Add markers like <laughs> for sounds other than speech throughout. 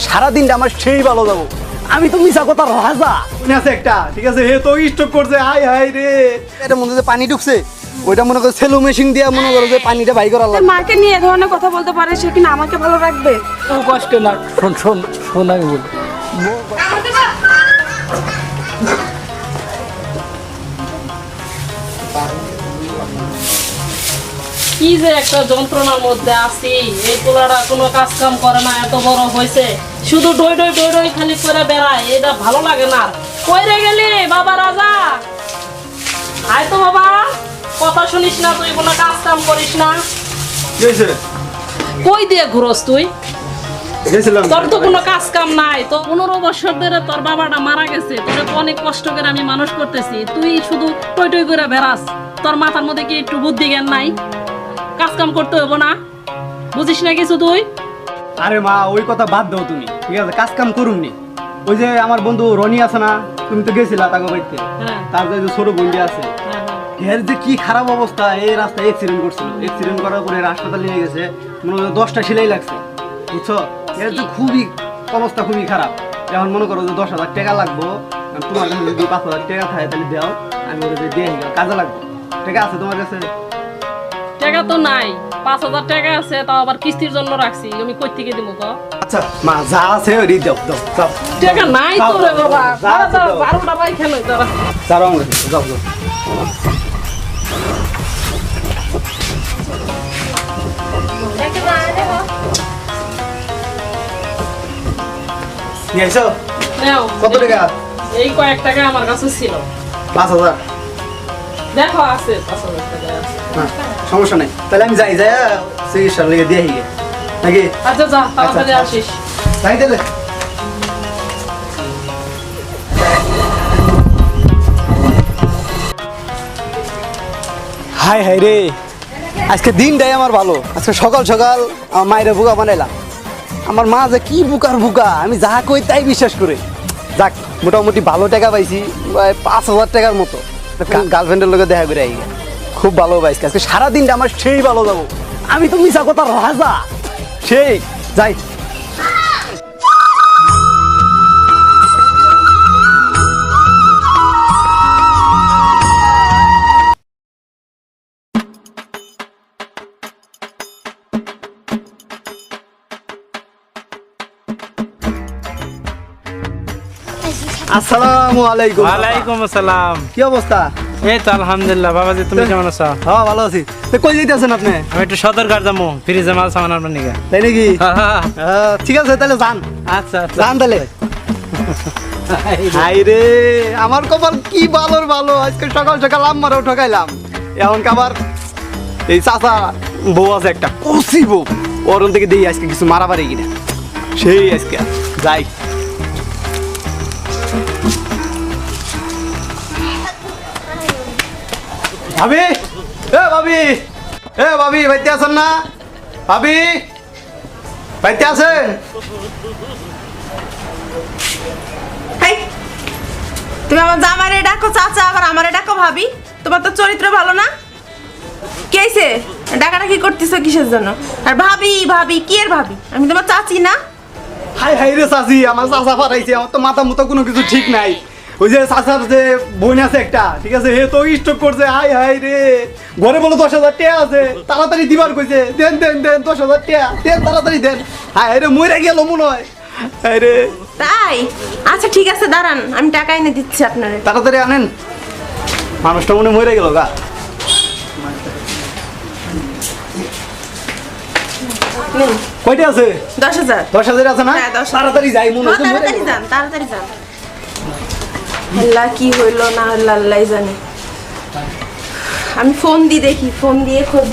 সারাদিনটা আমার সেই ভালো যাব। আমি তো মিশা কথা রাজা। মনে আছে একটা? ঠিক আছে হে তো স্টক করছে হাই হাই রে। এটা মনে হচ্ছে পানি ঢুকছে। ওইটা মনে করো সেলো মেশিন দিয়ে মনে করো যে পানিটা বাই করা লাগবে। মাকে নিয়ে এ ধরনের কথা বলতে পারে সে কিনা আমাকে ভালো রাখবে? ও কষ্ট না শোন শোন শোন আমি বলি। কি যে একটা যন্ত্রণার মধ্যে আছি? এই পোলাটা কোনো কাজ কাম করে না এত বড় হয়েছে। শুধু ডই ডই ডই ডই খালি করে বেড়ায় এটা ভালো লাগে না কইরে গেলি বাবা রাজা? আয় তো বাবা কথা শুনিস না তুই কোনো কাজ কাম করিস না। কই দিয়ে ঘুরস তুই? তোর তো কোনো কাজ কাম নাই তো পনেরো বছর ধরে তোর বাবাটা মারা গেছে তোর অনেক কষ্ট করে আমি মানুষ করতেছি। তুই শুধু টই টই করে বেড়াস তোর মাথার মধ্যে কি একটু বুদ্ধি জ্ঞান নাই? কাজ কাম করতে হব না। বুঝিস না কিছু তুই? আরে মা ওই কথা বাদ দাও তুমি। ঠিক আছে কাজ কাম করুন নি। ওই যে আমার বন্ধু রনি আছে না তুমি তো গেছিলা তাকে বাড়িতে। হ্যাঁ। তার যে ছোট বন্ধু আছে। হ্যাঁ, হ্যাঁ। এর যে কি খারাপ অবস্থা এই রাস্তায় অ্যাক্সিডেন্ট করছিল। অ্যাক্সিডেন্ট করার পরে হাসপাতালে নিয়ে গেছে। মনে হয় দশটা সেলাই লাগছে। বুঝছ? এর যে খুবই অবস্থা খুবই খারাপ। এখন মনে করো যে দশ হাজার টাকা লাগবো তোমার কাছে যদি পাঁচ হাজার টাকা থাকে তাহলে দাও। আমি ওটা দিয়ে দিয়ে কাজে লাগবে। টাকা আছে তোমার কাছে টাকা তো নাই পাঁচ হাজার টাকা আছে তাও আবার কিস্তির জন্য রাখছি আমি কই থেকে দিব তো আচ্ছা মা যা আছে ওই দাও দাও যাও টাকা নাই তো রে বাবা। আছে দাও। বারোটা বাই খেলো যাও আমরা যাও যাও। নিয়ে এসো। নাও কত টাকা? এই কয়েক টাকা আমার কাছে ছিল। পাঁচ হাজার। দেখো আছে হ্যাঁ সমস্যা নেই। তাহলে আমি যাই যাই চিকিৎসার লেগে দিয়ে গিয়ে নাকি? আচ্ছা যা তাড়াতাড়ি আচ্ছা। আসিস। তাই তাহলে। হাই হাই রে। আজকে দিনটাই আমার ভালো। আজকে সকাল সকাল আমার মায়ের বুকা বানাইলাম। আমার মা যে কি বুকার বুকা আমি যা কই তাই বিশ্বাস করে। যাক মোটামুটি ভালো টাকা পাইছি প্রায় পাঁচ হাজার টাকার মতো। গার্লফ্রেন্ডের লোকে দেখা করে আই খুব ভালো পাইছি আজকে। সারাদিনটা আমার সেই ভালো যাব। আমি তো মিশা কথা রাজা। সেই, যাই। আসসালামু আলাইকুম। ওয়ালাইকুম আসসালাম। কি অবস্থা? এই তো আলহামদুলিল্লাহ বাবাজি তুমি কেমন আছো? হ্যাঁ ভালো আছি। তো কই যাইতেছেন আপনি? আমি একটু সদর কার যাব ফ্রিজে মাল সামান আপনার নিকে তাই নাকি? <laughs> ঠিক আছে তাহলে যান। আচ্ছা আচ্ছা। যান তাহলে। হাই রে আমার কপাল কি ভালোর ভালো আজকে সকাল সকাল আমারও ঠকাইলাম। এখন আবার এই চাচা বউ আছে একটা কষি বউ। ওরন থেকে দিই আজকে কিছু মারামারি কিনা। সেই আজকে যাই। ভাবি? এ ভাবি! এ ভাবি বাইতে আছেন না? ভাবি! বাইতে আছেন? তুমি আমার জামারে ডাকো চাচা আবার আমারে ডাকো ভাবি। তোমার তো চরিত্র ভালো না? কেছে ডাকাটা কি করতেছো কিসের জন্য? আর ভাবি ভাবি কি এর ভাবি? আমি তোমার চাচি না? হাই হাই রে চাচি আমার চাচা পাঠাইছে আমার তো মাথা মতো কোনো কিছু ঠিক নাই। ওই যে চাচার যে বোন আছে একটা ঠিক আছে? হে তো স্টক করছে হাই হাই রে। ঘরে বলো দশ হাজার টাকা আছে তাড়াতাড়ি দিবার কইছে দেন দেন দেন দশ হাজার টাকা দেন তাড়াতাড়ি দেন। হাই হাই রে মরে গেল মনে হয়। হাই রে। তাই? আচ্ছা ঠিক আছে দাঁড়ান আমি টাকা এনে দিচ্ছি আপনারে। তাড়াতাড়ি আনেন। মানুষটা মনে হয় মরে গেল গা। কয়টা আছে? দশ হাজার। দশ হাজার আছে না? হ্যাঁ। তাড়াতাড়ি যাই মনে হ্যাঁ, মরে তাড়াতাড়ি যান তাড়াতাড়ি যান। আল্লাহ কি হইল না হইল আল্লাহ জানে। আমি ফোন দিয়ে দেখি, ফোন দিয়ে খোঁজ।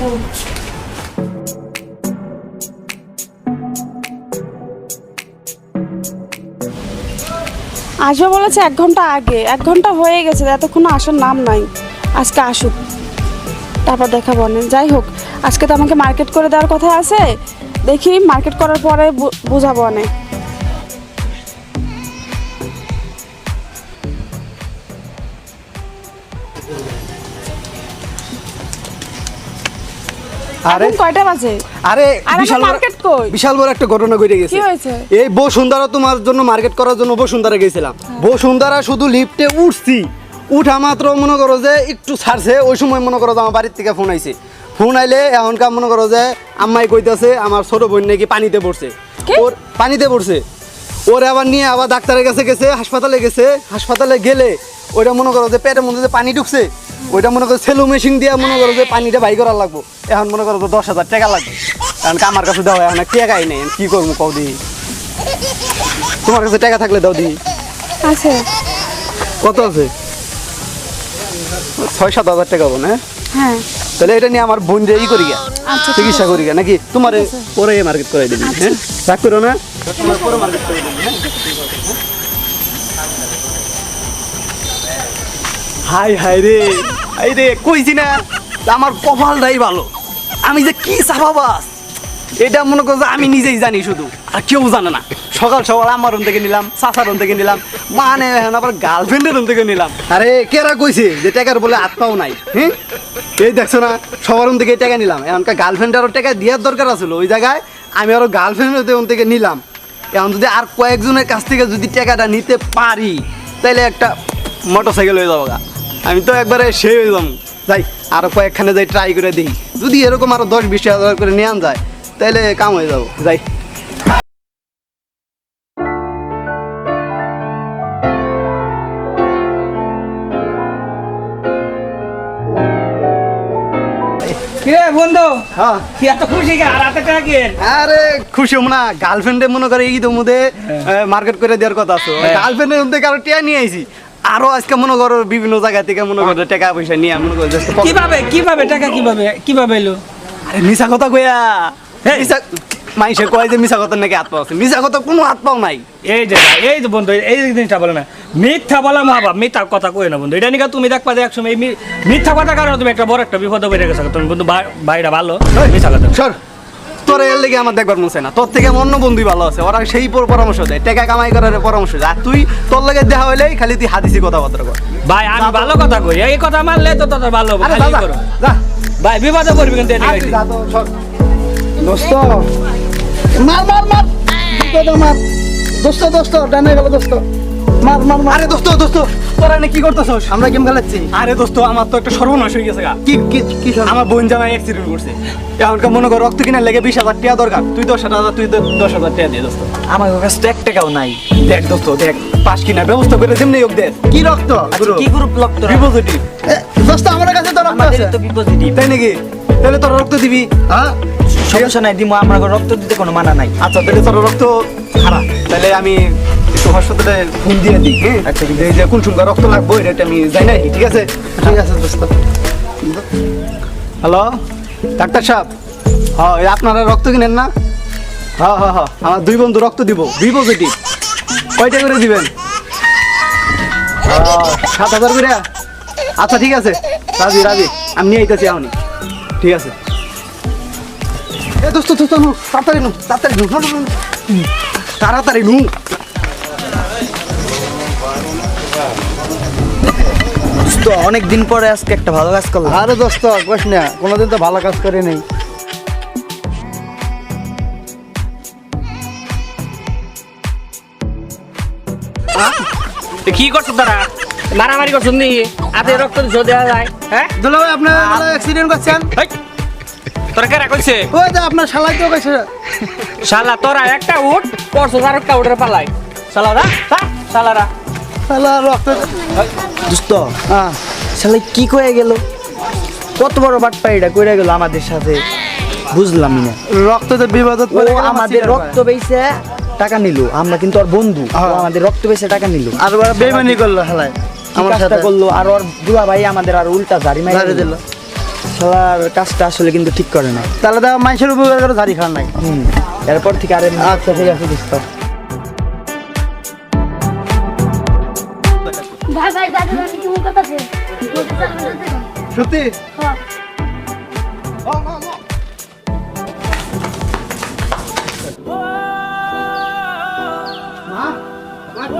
আসবে বলেছে এক ঘণ্টা আগে, এক ঘণ্টা হয়ে গেছে, এতক্ষণ আসার নাম নাই। আজকে আসুক। তারপর দেখা বনে যাই হোক, আজকে তো আমাকে মার্কেট করে দেওয়ার কথা আছে। দেখি মার্কেট করার পরে বুঝাবো অনেক। আরে কয়টা বাজে? আরে বিশাল আমার কই? বিশাল বড় একটা ঘটনা ঘটে গেছে। কি হয়েছে? এই বসুন্ধরা তোমার জন্য মার্কেট করার জন্য বসুন্ধরা গেছিলাম। বসুন্ধরা শুধু লিফটে উঠছি। উঠা মাত্র মনে করো যে একটু ছাড়ছে ওই সময় মনে করো যে আমার বাড়ির থেকে ফোন আইছে। ফোন আইলে এখনকার মনে করো যে আম্মাই কইতাছে আমার ছোট বোন নাকি পানিতে পড়ছে। ওর পানিতে পড়ছে। ওর আবার নিয়ে আবার ডাক্তারের কাছে গেছে হাসপাতালে গেছে। হাসপাতালে গেলে ওইটা মনে করো যে পেটের মধ্যে যে পানি ঢুকছে ওইটা মনে করো সেলু মেশিন দিয়ে মনে করো যে পানিটা বাই করার লাগবো। এখন মনে করো যে দশ হাজার টাকা লাগবে। কারণ কি আমার কাছে দেওয়া এখন টাকাই নেই কি করব কও দি তোমার কাছে টাকা থাকলে দাও দি আছে। কত আছে? ছয় সাত হাজার টাকা হব না হ্যাঁ। তাহলে এটা নিয়ে আমার বোন যে ই করি গা আচ্ছা, চিকিৎসা করি গা নাকি? তোমার পরে মার্কেট করে দিবি হ্যাঁ? রাগ করো না। তোমার পরে মার্কেট করে দিবি হ্যাঁ? হাই হাই রে। হাই রে কইছি না আমার কপালটাই ভালো। আমি যে কি সাবাবাস এটা মনে করো যে আমি নিজেই জানি শুধু, আর কেউ জানে না। সকাল সকাল আমার রুম থেকে নিলাম চাচার রুম থেকে নিলাম মানে এখন আবার গার্লফ্রেন্ডের রুম থেকে নিলাম। আরে কেরা কইছে যে টাকার বলে আত্মাও নাই হ্যাঁ এই দেখছ না, সবার রুম থেকে টাকা নিলাম। এখনকার গার্লফ্রেন্ডেরও টাকা দেওয়ার দরকার আছিল ওই জায়গায় আমি আরও গার্লফ্রেন্ডের রুম থেকে নিলাম। এখন যদি আর কয়েকজনের কাছ থেকে যদি টাকাটা নিতে পারি তাহলে একটা মোটর সাইকেল হয়ে যাব গা। আমি তো একবারে সে হয়ে যাব। যাই আরও কয়েকখানে যাই ট্রাই করে দিই যদি এরকম আরও দশ বিশ হাজার করে নিয়ে আন যায় তাহলে কাম হয়ে যাব। যাই। কিরে বন্ধু? হ্যাঁ। কি এত খুশি কে? আর খুশি হম না। গার্লফ্রেন্ডে মনে করে ঈদ মার্কেট করে দেওয়ার কথা আছে। গার্লফ্রেন্ডের মধ্যে কারও টিয়া নিয়ে আইছি। আরও আজকে মনে করো বিভিন্ন জায়গা থেকে মনে করো টাকা পয়সা নিয়ে মনে করো কীভাবে কীভাবে টাকা কীভাবে কীভাবে এলো? আরে মিশা কথা কইয়া। মিশা মাইসে কয় যে মিশা কথা নাকি হাত পাও আছে? মিশা কথা কোনো হাত পাও নাই। এই যে এই যে বন্ধু এই জিনিসটা বলে না। মিথ্যা বলা মহাবাব মিথ্যা কথা কই না বন্ধু। এটা নিকা তুমি দেখবা যে একসময় মিথ্যা কথা কারণে তুমি একটা বড় একটা বিপদে বেড়ে গেছো। তুমি বন্ধু ভাই- ভাইরা ভালো মিথ্যা কথা। সর। তোর এর লেগে আমার দেখবার মন না। তোর থেকে অন্য বন্ধুই ভালো আছে ওরা সেই পর- পরামর্শ দেয় টাকা কামাই করার পরামর্শ দেয়। আর তুই তোর লাগে দেখা হইলেই খালি তুই হাদিসি কথাবার্তা কর। ভাই আমি ভালো কথা কই এই কথা মানলে তো তোর ভালো আরে যা, ভাই বিপদে পড়বি কিন্তু এটা দোস্ত মার মার মার। দোস্ত মার। দোস্ত দোস্ত ডানে গেল দোস্ত। মার মার মার। আরে দোস্ত দোস্ত। তোরা কি করতেছস? আমরা গেম খেলাচ্ছি। আরে দোস্ত আমার তো একটা সর্বনাশ হয়ে গেছে গা। কি কি কি আমার বোন জামাই অ্যাক্সিডেন্ট করছে। এখনকার মনে কর রক্ত কিনার লেগে বিশ হাজার টাকা দরকার। তুই দশ হাজার তুই দশ হাজার টাকা দিয়ে দোস্ত। আমার কাছে এক টাকাও নাই। দেখ দোস্ত দেখ পাশ কিনার ব্যবস্থা করে যেমনি হোক দেখ কি রক্ত? আচ্ছা কি গ্রুপ লোক তোরা দোস্ত আমার কাছে তো রক্ত আছে। তো বিপজিটিভ তাই নাকি? তাহলে তোর রক্ত দিবি। হ্যাঁ? সমস্যা নাই দিমো আমার রক্ত দিতে কোনো মানা নাই। আচ্ছা তাহলে তোর রক্ত খারাপ তাহলে আমি একটু হাসপাতালে ফোন দিয়ে দিই হ্যাঁ আচ্ছা এই যে কোন সুন্দর রক্ত লাগবে এটা আমি যাই না ঠিক আছে ঠিক আছে দোস্ত হ্যালো ডাক্তার সাহেব হ্যাঁ আপনারা রক্ত কিনেন না হ্যাঁ হ্যাঁ হ্যাঁ আমার দুই বন্ধু রক্ত দিব বি পজিটিভ কয়টা করে দিবেন সাত হাজার করে আচ্ছা ঠিক আছে রাজি রাজি আমি নিয়ে আইতেছি এখনই ঠিক আছে এ দোস্ত দোস্ত নু তাড়াতাড়ি নু তাড়াতাড়ি নু। তাড়াতাড়ি নু তো অনেক দিন পরে আজকে একটা ভালো কাজ করলাম। আরে দোস্ত কোশ না কোনোদিন তো ভালো কাজ করে নেই। কি করছ তারা? মারামারি করছ নি হাতে রক্ত দিছো দেওয়া যায়। হ্যাঁ? দুলা ভাই আপনার অ্যাক্সিডেন্ট করছেন? তোরা কেরা কইছে? ওই যে আপনার শালাই তো কইছে। শালা তোরা একটা উঠ পরশো আর একটা উঠে পালাই শালা রা শালারা। শালা রক্ত দোস্ত হ্যাঁ। শালা কি কয়ে গেল? কত বড় বাটপা এটা কইরা গেল আমাদের সাথে? বুঝলাম না। রক্ত তো বিবাদত ও আমাদের রক্ত বেইছে টাকা নিল। আমরা কিন্তু ওর বন্ধু। হ্যাঁ। আমাদের রক্ত বেইছে টাকা নিল। আর বেমানি করল শালাই আমার সাথে। করল? আর ওর দুলা ভাই আমাদের আর উল্টা জারি মারি দিল। শালার কাজটা আসলে কিন্তু ঠিক করে না তাহলে তো মানুষের উপকার করে ঝাড়ি খাওয়ার নাই। হুম। এরপর থেকে আরে আচ্ছা ঠিক আছে দেখুন সত্যি? হ্যাঁ।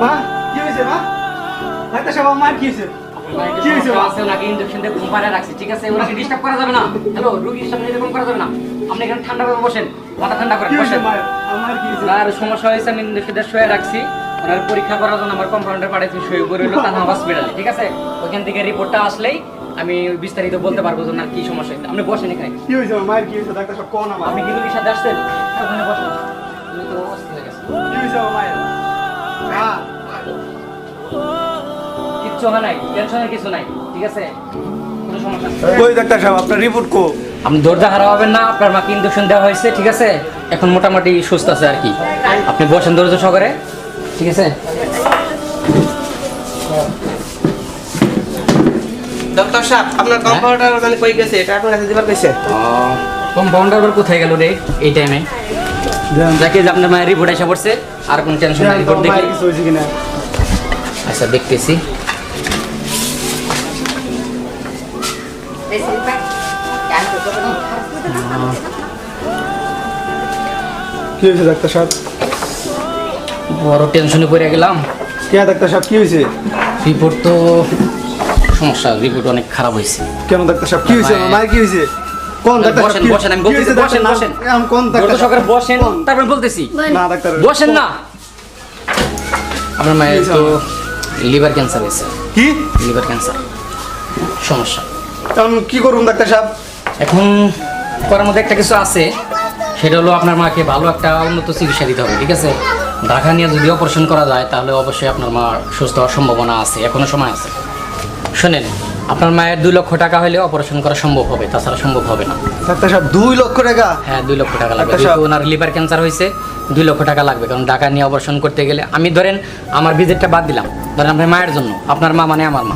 মা কি হয়েছে মা? সাহেব আমার মার কি হয়েছে? কি হয়েছে? আছে ওনাকে ইঞ্জেকশন দিয়ে ঘুম পাড়ায় রাখছি ঠিক আছে? ওনাকে ডিস্টার্ব করা যাবে না? হ্যালো রুগীর সামনে এরকম করা যাবে না? আপনি এখানে ঠান্ডা করে বসেন মাথা ঠান্ডা করেন বসেন। মায়ের? আমার কি হয়েছে? ওনার সমস্যা হয়েছে আমি ইঞ্জেকশনটা শুয়ে রাখছি। ওনার পরীক্ষা করার জন্য আমার কম্পাউন্ডার পাঠাইছি শুয়ে পড়ে হলো তাহা হসপিটালে ঠিক আছে? ওইখান থেকে রিপোর্টটা আসলেই আমি বিস্তারিত বলতে পারব যে ওনার কি সমস্যা হয়েছে। আপনি বসেন এখানে। কি হয়েছে? মায়ের কি হয়েছে? ডাক্তার সাহেব কোন আমার? আপনি কি রুগীর সাথে আসছেন? ওখানে বসেন। উনি তো অবস্থা হয়ে গেছে। কি হয়েছে মায়ের? মা, কিচ্ছু নাই টেনশনের কিছু নাই ঠিক আছে? কোনো সমস্যা কই ডাক্তার সাহেব আপনার রিপোর্ট কো। আপনি ধৈর্য হারা হবেন না আপনার মাকে ইঞ্জেকশন দেওয়া হয়েছে ঠিক আছে? এখন মোটামুটি সুস্থ আছে আর কি। আপনি বসেন ধৈর্য সহকারে ঠিক আছে? ডক্টর সাহেব আপনার কম্পাউন্ডার ওখানে কই গেছে? এটা আপনার কাছে দিবার কইছে? কম্পাউন্ডার কোথায় গেল রে এই টাইমে দেখে যে আপনার মায়ের রিপোর্ট এসে পড়ছে আর কোনো টেনশন নাই রিপোর্ট দেখি। আচ্ছা দেখতেছি। কি হয়েছে ডাক্তার সাহেব? বড় টেনশনে পড়ে গেলাম। কে ডাক্তার সাহেব কি হয়েছে? রিপোর্ট তো সমস্যা রিপোর্ট অনেক খারাপ হয়েছে। কেন ডাক্তার সাহেব কি হয়েছে? আমার মায়ের কি হয়েছে? কোন ডাক্তার বসেন বসেন আমি বলতেছি হয়েছে বসেন বসেন এখন কোন ধৈর্য ডাক্তার সহকারে বসেন তারপর বলতেছি। না ডাক্তার বসেন না। আপনার মায়ের তো লিভার ক্যান্সার হয়েছে। কি? লিভার ক্যান্সার সমস্যা। এখন কি করুন ডাক্তার সাহেব? এখন করার মধ্যে একটা কিছু আছে। সেটা হলো আপনার মাকে ভালো একটা উন্নত চিকিৎসা দিতে হবে ঠিক আছে? ঢাকা নিয়ে যদি অপারেশন করা যায় তাহলে অবশ্যই আপনার মা সুস্থ হওয়ার সম্ভাবনা আছে এখনও সময় আছে। শোনেন আপনার মায়ের দুই লক্ষ টাকা হলে অপারেশন করা সম্ভব হবে তাছাড়া সম্ভব হবে না। ডাক্তার সাহেব দুই লক্ষ টাকা? হ্যাঁ দুই লক্ষ টাকা লাগবে ওনার লিভার ক্যান্সার হয়েছে দুই লক্ষ টাকা লাগবে। কারণ ঢাকা নিয়ে অপারেশন করতে গেলে আমি ধরেন আমার ভিজিটটা বাদ দিলাম। ধরেন আপনার মায়ের জন্য আপনার মা মানে আমার মা।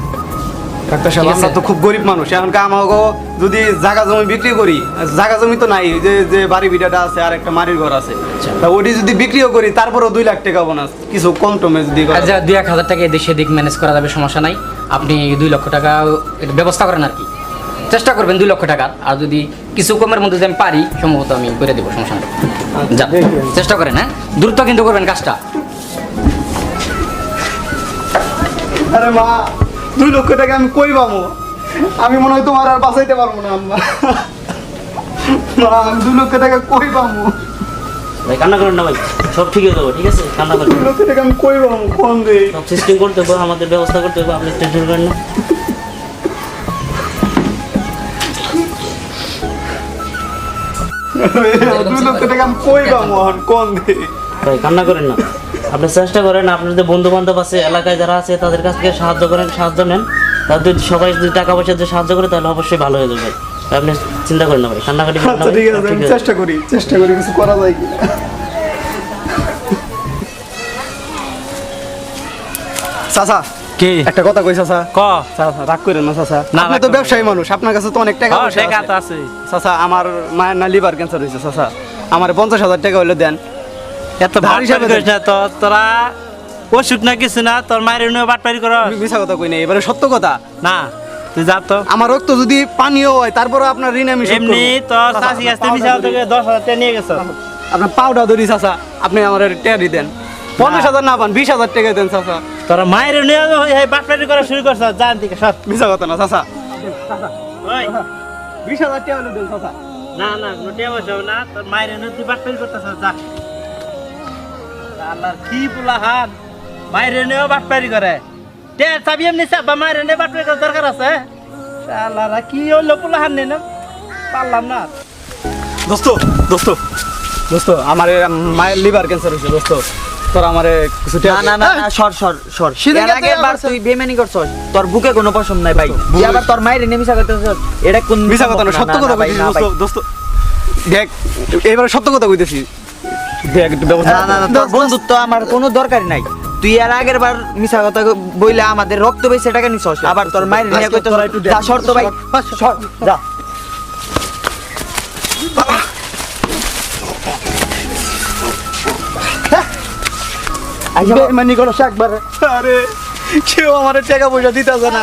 আমরা তো খুব গরিব মানুষ এখনকার আমাকে যদি জায়গা জমি বিক্রি করি জায়গা জমি তো নাই যে যে বাড়ি ভিটাটা আছে আর একটা মাটির ঘর আছে। আচ্ছা। তা ওটি যদি বিক্রিও করি তারপরেও দুই লাখ টাকা বোনাস কিছু কম টমে যদি আচ্ছা দুই এক হাজার টাকা এদিক সেদিক ম্যানেজ করা যাবে সমস্যা নাই। আপনি দুই লক্ষ টাকা ব্যবস্থা করেন আর কি। চেষ্টা করবেন দুই লক্ষ টাকার আর যদি কিছু কমের মধ্যে যদি আমি পারি সম্ভবত আমি করে দেবো সমস্যা নেই। যান চেষ্টা করেন হ্যাঁ? দ্রুত কিন্তু করবেন কাজটা। আরে মা দুই লক্ষ টাকা আমি কই পাবো? আমি মনে হয় তোমার আর বাঁচাইতে পারব না আম্মা। আমি দুই লক্ষ টাকা কই পাবো? ভাই কান্না করেন না ভাই সব ঠিক হয়ে যাবে ঠিক আছে? কান্না করেন দুই লক্ষ টাকা আমি কই পাবো? কোন সব সিস্টেম করতে হবে আমাদের ব্যবস্থা করতে হবে আপনি টেনশন করেন না। দুই লক্ষ টাকা আমি কই পাবো কোন দে ভাই কান্না করেন না। আপনি চেষ্টা করেন আপনাদের বন্ধু বান্ধব আছে এলাকায় যারা আছে তাদের কাছ থেকে সাহায্য করেন সাহায্য নেন। তাদের যদি সবাই যদি টাকা পয়সা দিয়ে সাহায্য করে তাহলে অবশ্যই ভালো হয়ে যাবে। আপনি চিন্তা করেন না ভাই কান্নাকাটি করেন না আচ্ছা ঠিক আছে আমি চেষ্টা করি চেষ্টা করি কিছু করা যায় কি চাচা কি? একটা কথা কই চাচা? ক? চাচা রাগ করেন না চাচা। না, আপনি তো ব্যবসায়ী মানুষ আপনার কাছে তো অনেক টাকা হ্যাঁ, পয়সা টাকা আছে। তো আছে চাচা আমার মায়ের না লিভার ক্যান্সার হয়েছে চাচা। আমার পঞ্চাশ হাজার টাকা হইলে দেন। এত ভাট হিসাবে করিস না তো তোরা ওষুধ না কিছু না তোর মায়ের নিয়ে বাটপারি কর। মিছা কথা কই না এবারে সত্য কথা। না তুই যা তো। আমার রক্ত যদি পানীয় হয় তারপরে আপনার ঋণ আমি এমনি। তোর চাষি পাউডার মিশাও ধরি। থেকে দশ হাজার টাকা নিয়ে গেছ। আপনার পাউডা ধরি চাচা আপনি আমার টেয়ারি দেন। পঞ্চাশ হাজার না পান বিশ হাজার টাকা দেন চাচা। তোর মায়ের নিয়ে এই বাটপারি করা শুরু করছ জান দিকে সর। মিছা কথা না ওই, বিশ হাজার টাকা দেন চাচা। না না কোনো টেয়া না তোর মায়ের নিয়ে তুই বাটপারি করতেছ যা। আল্লাহর কি পোলা হান? মায়ের নিয়েও বাটপারি করে। তে চাবি এমনি চাপ বা মায়ের নিয়ে বাটপারি করার দরকার আছে আল্লাহরা কি হইল পোলা হান নেই না পারলাম না। দোস্ত দোস্ত দোস্ত আমার মায়ের লিভার ক্যান্সার হয়েছে দোস্ত। তোর আমার কিছু না না না না, সর সর সর। সিধে এর গেছে আগের তুই বেমানি করছস। তোর বুকে কোনো পশম নাই ভাই। তুই আবার তোর মায়ের এনে মিশা করতেছস। এটা কোন মিছা কথা না সত্য কথা দোস্ত দোস্ত। দেখ এবারে সত্য কথা কইতেছি। দেখ একটু ব্যবস্থা না না না তোর বন্ধুত্ব আমার কোনো দরকারই নাই। তুই এর আগের বার মিছা কথা বইলে আমাদের রক্ত বেশি টাকা নিছস। আবার তোর মায়ের নিয়ে কইতেছ তোরা একটু দেখ। যা শর্ত ভাই যা। বেমানি করো একবার। আরে কেউ আমার টাকা পয়সা দিতেছে না।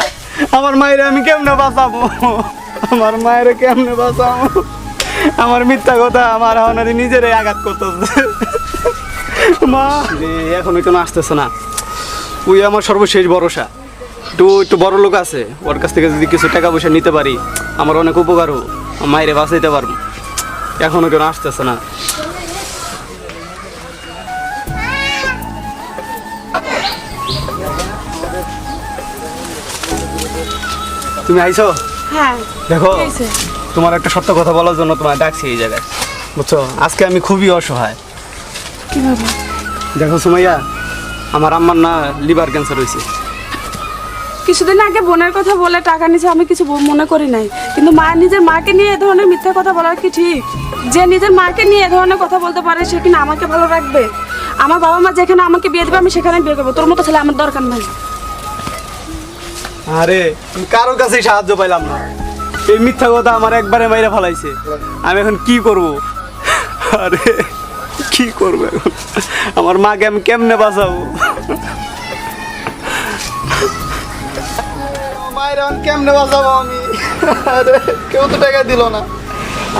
আমার মায়ের আমি কেমনে বাঁচাবো? আমার মায়ের কেমনে বাঁচাবো? আমার মিথ্যা কথা আমার আমার নিজের আঘাত করতেছে। মা। রে এখন কেন আসতেছে না। ওই আমার সর্বশেষ ভরসা। একটু একটু বড় লোক আছে ওর কাছ থেকে যদি কিছু টাকা পয়সা নিতে পারি আমার অনেক উপকার হোক। মায়েরে বাঁচাইতে পারব। এখনও কেন আসতেছে না। তুমি আইছো? হ্যাঁ। দেখো? তোমার একটা সত্য কথা বলার জন্য তোমার ডাকছি এই জায়গায়। বুঝছ? আজকে আমি খুবই অসহায়। কীভাবে? দেখো সুমাইয়া আমার আম্মার না লিভার ক্যান্সার হয়েছে। কিছুদিন আগে বোনের কথা বলে টাকা নিছে আমি কিছু মনে করি নাই। কিন্তু মা নিজের মাকে নিয়ে এ ধরনের মিথ্যা কথা বলার কি ঠিক? যে নিজের মাকে নিয়ে এ ধরনের কথা বলতে পারে সে কিনা আমাকে ভালো রাখবে? আমার বাবা মা যেখানে আমাকে বিয়ে দেবে আমি সেখানে বিয়ে করব। তোর মতো ছেলে আমার দরকার নাই। আরে কারোর কাছে সাহায্য পাইলাম না। এই মিথ্যা কথা আমার একবারে মাইরে ফেলাইছে। আমি এখন কি করব? আরে কি করব এখন? আমার মাকে আমি কেমনে বাঁচাবো? মায়ের এখন কেমনে বাঁচাবো আমি? আরে কেউ তো টাকা দিল না।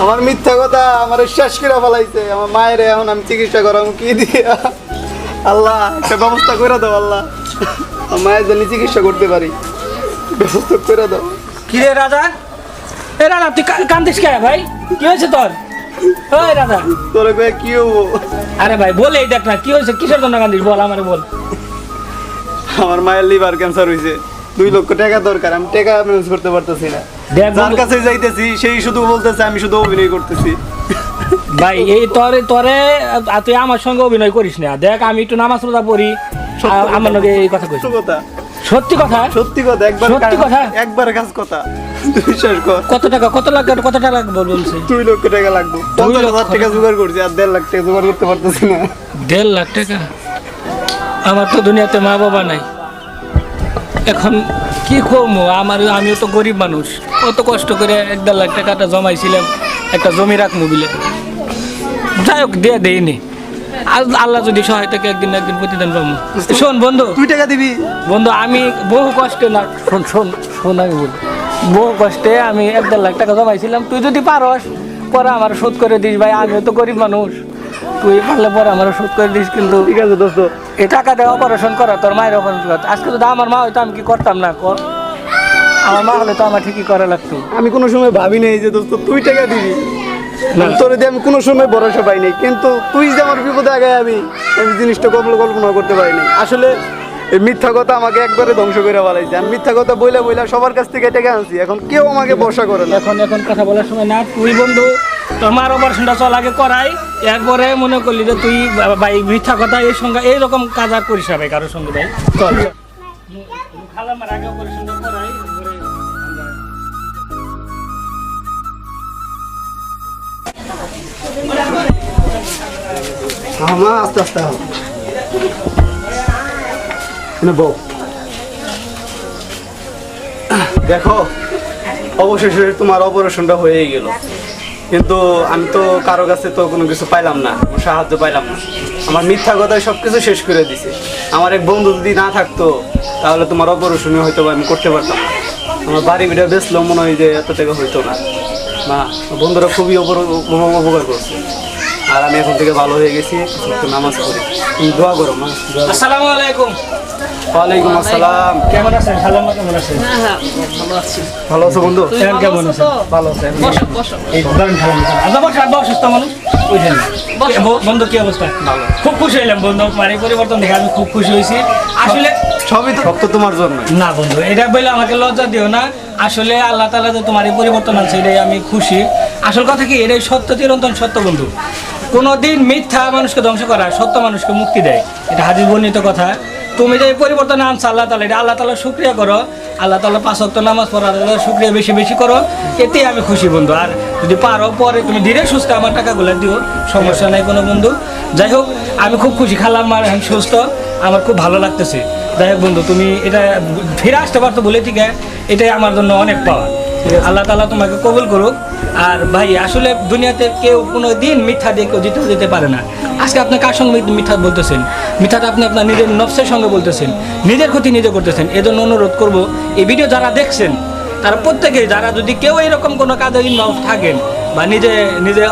আমার মিথ্যা কথা আমার শেষ করে ফেলাইছে। আমার মায়ের এখন আমি চিকিৎসা করাম কি দিয়া? আল্লাহ একটা ব্যবস্থা করে দাও আল্লাহ। আমার মায়ের জন্য চিকিৎসা করতে পারি। ব্যবস্থা করে দাও। কিরে রাজা? এ তুই কান্দিস কে ভাই? কি হয়েছে তোর? ওই তোরে কয়ে কি হব? আরে ভাই বলে এই দেখ না কি হয়েছে? কিসের জন্য কান্দিস? বল আমারে বল। আমার মায়ের লিভার ক্যান্সার হয়েছে দুই লক্ষ টাকা দরকার আমি টাকা ম্যানেজ করতে পারতেছি না। যার কাছে যাইতেছি সেই শুধু বলতেছে আমি শুধু অভিনয় করতেছি। ভাই এই তরে তরে তুই আমার সঙ্গে অভিনয় করিস না। দেখ আমি একটু নামাজ রোজা পড়ি। আমার এই কথা কইস। সত্য কথা। সত্যি কথা? সত্যি কথা একবার সত্যি কথা? একবার কাজ কথা। বিশ্বাস কর কত টাকা? কত টাকা লাগবে বলছি? দুই লক্ষ টাকা লাগবে। পঞ্চাশ হাজার টাকা জোগাড় করছি আর দেড় লাখ টাকা জোগাড় করতে পারতেছি না। দেড় লাখ টাকা? আমার তো দুনিয়াতে মা বাবা নাই। এখন কি করব? আমার আমিও তো গরিব মানুষ। কত কষ্ট করে এক দেড় লাখ টাকাটা জমাইছিলাম একটা জমি রাখ মোবিলে যাই হোক দিয়ে দেয়নি আজ আল্লাহ যদি সহায়তাকে একদিন একদিন প্রতিদিন পাবো। শোন বন্ধু। তুই টাকা দিবি। বন্ধু আমি বহু কষ্টে না শোন শোন শোন আমি বলি। বহু কষ্টে আমি এক দেড় লাখ টাকা জমাইছিলাম। তুই যদি পারস পরে আমার শোধ করে দিস ভাই আমিও তো গরিব মানুষ। তুই পারলে পরে আমার শোধ করে দিস কিন্তু ঠিক আছে দোস্ত। এই টাকা দিয়ে অপারেশন করা তোর মায়ের অপারেশন করা। আজকে যদি আমার মা হয়তো আমি কি করতাম না? কর। আমার মা হলে তো আমার ঠিকই করা লাগতো। আমি কোনো সময় ভাবি নাই যে দোস্ত তুই টাকা দিবি। তোরে দিয়ে আমি কোনো সময় ভরসা পাই নাই কিন্তু তুই যে আমার বিপদে আগে আমি আমি জিনিসটা কল্পনা করতে পারি নাই। আসলে এই মিথ্যা কথা আমাকে একবারে ধ্বংস করে ফেলাইছে। আমি মিথ্যা কথা বইলা বইলা সবার কাছ থেকে টাকা আনছি। এখন কেউ আমাকে ভরসা করে না। এখন এখন কথা বলার সময় না তুই বন্ধু তোর মার অপারেশনটা চল আগে করাই। এরপরে মনে করলি যে তুই ভাই মিথ্যা কথা এই সঙ্গে এইরকম কাজ আর করিস ভাই কারোর সঙ্গে ভাই। চল। খালামার আগে অপারেশনটা করাই আমার আস্তে আস্তে। বউ দেখো, অবশেষে তোমার অপারেশনটা হয়ে গেল। কিন্তু আমি তো কারও কাছে তো কোনো কিছু পাইলাম না সাহায্য পাইলাম না। আমার মিথ্যা কথায় সব কিছু শেষ করে দিছে। আমার এক বন্ধু যদি না থাকতো, তাহলে তোমার অপারেশনে হয়তো আমি করতে পারতাম আমার বাড়ি বিটা বেচলেও মনে হয় যে এত টাকা হইতো না। না বন্ধুরা খুবই উপকার করছে। আর আমি এখন থেকে ভালো হয়ে গেছি নামাজ পড়ি। দোয়া করো, মা। আসসালামু আলাইকুম। ওয়ালাইকুম আসসালাম। কেমন আছেন? কেমন আছেন? ভালো আছো। বন্ধু? এখন কেমন আছেন? ভালো আছেন। বসো বসো এই ধরেন অসুস্থ মানুষ। বুঝলেন বন্ধু কি অবস্থা? ভালো। খুব খুশি হইলাম বন্ধু। এই পরিবর্তন দেখে আমি খুব খুশি হয়েছি। আসলে সবই তো সব তো তোমার জন্য। না বন্ধু এটা বলে আমাকে লজ্জা দিও না। আসলে আল্লাহ তালা যে তোমার এই পরিবর্তন আছে এটাই আমি খুশি। আসল কথা কি? এটাই সত্য চিরন্তন সত্য বন্ধু। কোনোদিন মিথ্যা মানুষকে ধ্বংস করা সত্য মানুষকে মুক্তি দেয়। এটা হাজির বর্ণিত কথা। তুমি যে পরিবর্তন আনছো আল্লাহ তালা এটা আল্লাহ তালা শুক্রিয়া করো। আল্লাহ তালা পাঁচ অক্ট নামাজ পড়ো আল্লাহ তালা শুক্রিয়া বেশি বেশি করো। এতে আমি খুশি বন্ধু। আর যদি পারো পরে তুমি ধীরে সুস্থ আমার টাকাগুলো দিও সমস্যা নাই কোনো বন্ধু। যাই হোক আমি খুব খুশি খালাম আর আমি সুস্থ। আমার খুব ভালো লাগতেছে। যাই হোক বন্ধু তুমি এটা ফিরে আসতে পারতো বলে ঠিক আছে, এটাই আমার জন্য অনেক পাওয়া। আল্লাহ তালা তোমাকে কবুল করুক। আর ভাই, আসলে দুনিয়াতে কেউ কোনো দিন মিথ্যা দিয়ে কেউ জিতে যেতে পারে না। আজকে আপনি কার সঙ্গে মিথ্যা বলতেছেন? মিথ্যাটা আপনি আপনার নিজের নফসের সঙ্গে বলতেছেন। নিজের ক্ষতি নিজে করতেছেন। এজন্য অনুরোধ করব, এই ভিডিও যারা দেখছেন, তারা প্রত্যেকে, যারা যদি কেউ এরকম কোনো কাজে ইনভলভ থাকেন, বা নিজে নিজে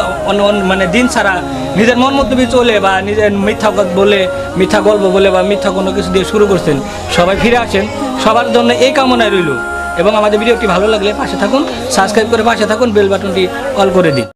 মানে দিন ছাড়া নিজের মন মধ্যে চলে, বা নিজের মিথ্যা বলে, মিথ্যা গল্প বলে, বা মিথ্যা কোনো কিছু দিয়ে শুরু করছেন, সবাই ফিরে আসেন। সবার জন্য এই কামনায় রইল। এবং আমাদের ভিডিওটি ভালো লাগলে পাশে থাকুন সাবস্ক্রাইব করে পাশে থাকুন বেল বাটনটি অল করে দিন।